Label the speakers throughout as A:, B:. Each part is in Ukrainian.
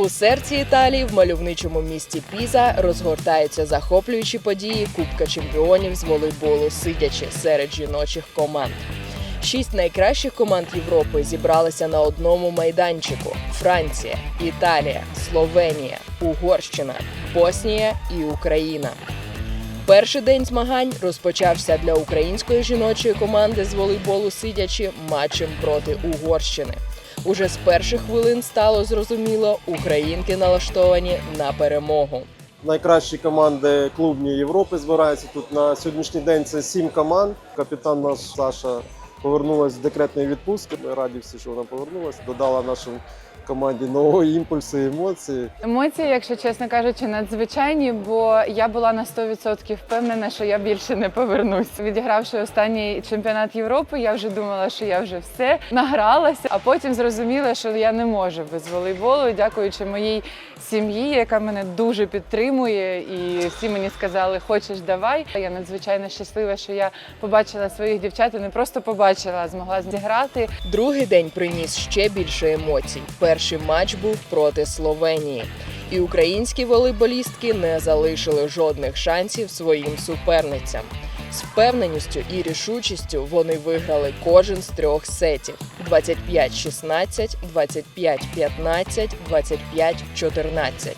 A: У серці Італії, в мальовничому місті Піза, розгортаються захоплюючі події Кубка чемпіонів з волейболу, сидячи серед жіночих команд. Шість найкращих команд Європи зібралися на одному майданчику: Франція, Італія, Словенія, Угорщина, Боснія і Україна. Перший день змагань розпочався для української жіночої команди з волейболу сидячи матчем проти Угорщини. Уже з перших хвилин стало зрозуміло, українки налаштовані на перемогу.
B: Найкращі команди клубні Європи збираються тут на сьогоднішній день. Це сім команд. Капітан наш Саша повернулася з декретної відпустки. Ми раді всі, що вона повернулася. Додала нашій команді нової імпульси, емоції.
C: Емоції, якщо чесно кажучи, надзвичайні, бо я була на 100% впевнена, що я більше не повернусь. Відігравши останній чемпіонат Європи, я вже думала, що я вже все награлася, а потім зрозуміла, що я не можу без волейболу, дякуючи моїй сім'ї, яка мене дуже підтримує, і всі мені сказали, хочеш давай. Я надзвичайно щаслива, що я побачила своїх дівчат і не просто побачила, а змогла зіграти.
A: Другий день приніс ще більше емоцій. Перший матч був проти Словенії. І українські волейболістки не залишили жодних шансів своїм суперницям. З впевненістю і рішучістю вони виграли кожен з трьох сетів: 25-16, 25-15, 25-14.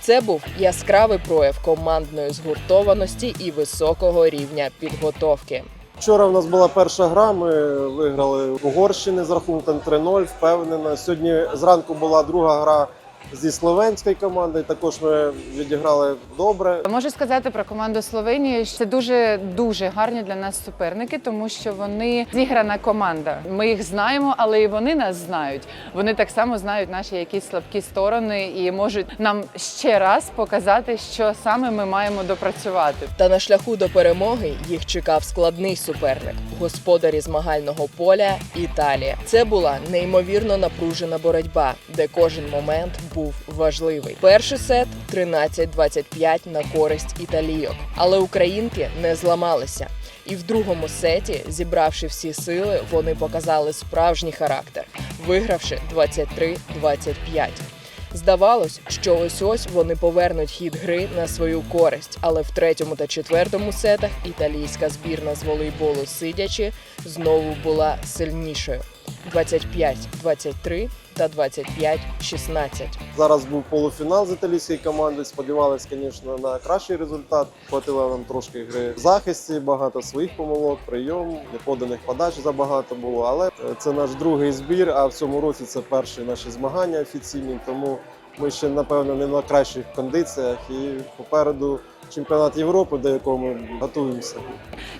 A: Це був яскравий прояв командної згуртованості і високого рівня підготовки.
B: Вчора в нас була перша гра. Ми виграли Угорщини з рахунком 3-0, впевнено. Сьогодні зранку була друга гра зі словенською командою. Також ми відіграли добре.
C: Можу сказати про команду Словенії, що це дуже дуже гарні для нас суперники, тому що вони зіграна команда. Ми їх знаємо, але і вони нас знають. Вони так само знають наші якісь слабкі сторони і можуть нам ще раз показати, що саме ми маємо допрацювати.
A: Та на шляху до перемоги їх чекав складний суперник господарі змагального поля Італія. Це була неймовірно напружена боротьба, де кожен момент був важливий. Перший сет 13-25 на користь італійок, але українки не зламалися. І в другому сеті, зібравши всі сили, вони показали справжній характер, вигравши 23-25. Здавалось, що ось ось вони повернуть хід гри на свою користь, але в третьому та четвертому сетах італійська збірна з волейболу сидячи знову була сильнішою: 25-23 та 25-16.
B: Зараз був полуфінал з італійської команди. Сподівалися, звісно, на кращий результат. Хватило нам трошки гри в захисті, багато своїх помилок, прийом, неподаних подач забагато було. Але е, це наш другий збір. А в цьому році це перші наші змагання офіційні. Тому ми ще напевно не на кращих кондиціях. І попереду чемпіонат Європи, до якого ми готуємося.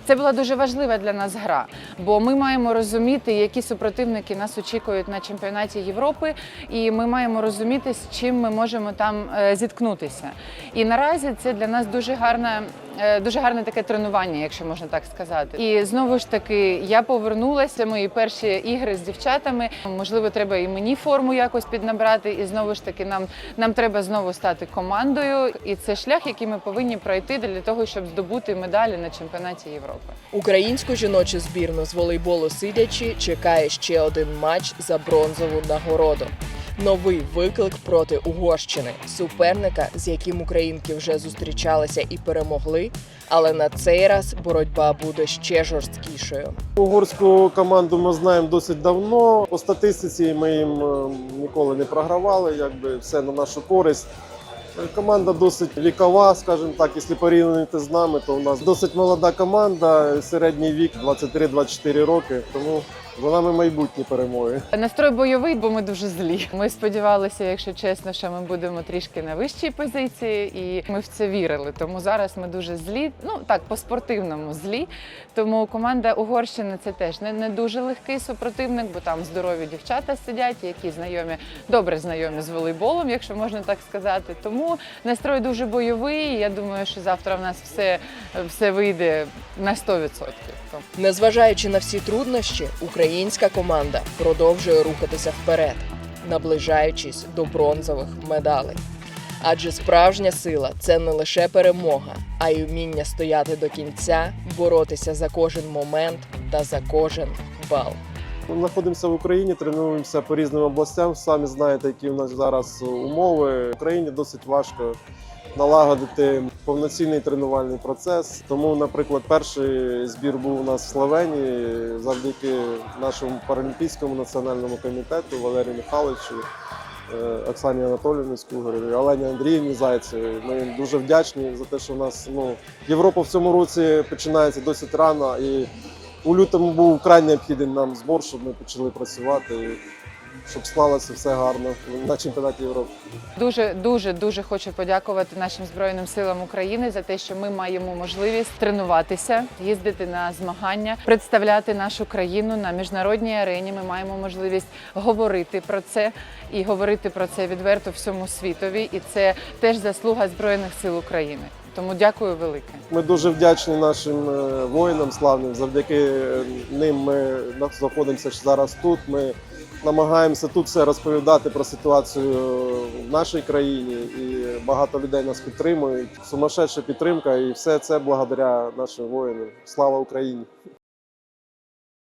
C: Це була дуже важлива для нас гра, бо ми маємо розуміти, які супротивники нас очікують на чемпіонаті Європи, і ми маємо розуміти, з чим ми можемо там е, зіткнутися. І наразі це для нас дуже гарна. Е, Дуже гарне таке тренування, якщо можна так сказати. І знову ж таки, я повернулася. Мої перші ігри з дівчатами. Можливо, треба і мені форму якось піднабрати. І знову ж таки, нам, нам треба знову стати командою. І це шлях, який ми повинні пройти для того, щоб здобути медалі на чемпіонаті Європи.
A: Українську жіночу збірну з волейболу сидячи чекає ще один матч за бронзову нагороду. Новий виклик проти Угорщини, суперника, з яким українки вже зустрічалися і перемогли. Але на цей раз боротьба буде ще жорсткішою.
B: Угорську команду ми знаємо досить давно. По статистиці ми їм е, ніколи не програвали, якби все на нашу користь. Команда досить вікова, скажімо так, якщо порівнювати з нами, то у нас досить молода команда, середній вік 23-24 роки. Тому за нами майбутні перемоги.
C: Настрой бойовий, бо ми дуже злі. Ми сподівалися, якщо чесно, що ми будемо трішки на вищій позиції, і ми в це вірили. Тому зараз ми дуже злі. Ну так, по спортивному злі. Тому команда Угорщини це теж не, не дуже легкий супротивник, бо там здорові дівчата сидять, які знайомі, добре знайомі з волейболом, якщо можна так сказати. Тому настрой дуже бойовий. Я думаю, що завтра в нас все, все вийде на 100%.
A: Незважаючи на всі труднощі, українська команда продовжує рухатися вперед, наближаючись до бронзових медалей. Адже справжня сила це не лише перемога, а й вміння стояти до кінця, боротися за кожен момент та за кожен бал.
B: Ми знаходимося в Україні, тренуємося по різним областям. Самі знаєте, які у нас зараз умови. В Україні досить важко налагодити повноцінний тренувальний процес. Тому, наприклад, перший збір був у нас в Словенії завдяки нашому паралімпійському національному комітету Валерію Михайловичу. е, Оксані Анатоліївні Скугареві, Олені Андріївні Зайцеві. Ми їм дуже вдячні за те, що в нас ну, Європа в цьому році починається досить рано. І у лютому був вкрай необхідний нам збор, щоб ми почали працювати, щоб склалося все гарно на чемпіонаті Європи.
C: Дуже дуже дуже хочу подякувати нашим збройним силам України за те, що ми маємо можливість тренуватися, їздити на змагання, представляти нашу країну на міжнародній арені. Ми маємо можливість говорити про це і говорити про це відверто всьому світові. І це теж заслуга збройних сил України. Тому дякую велике.
B: Ми дуже вдячні нашим е, воїнам славним. Завдяки е, ним ми знаходимося зараз тут. Ми намагаємося тут все розповідати про ситуацію в нашій країні, і багато людей нас підтримують. Сумасшедша підтримка, і все це благодаря нашим воїнам. Слава Україні!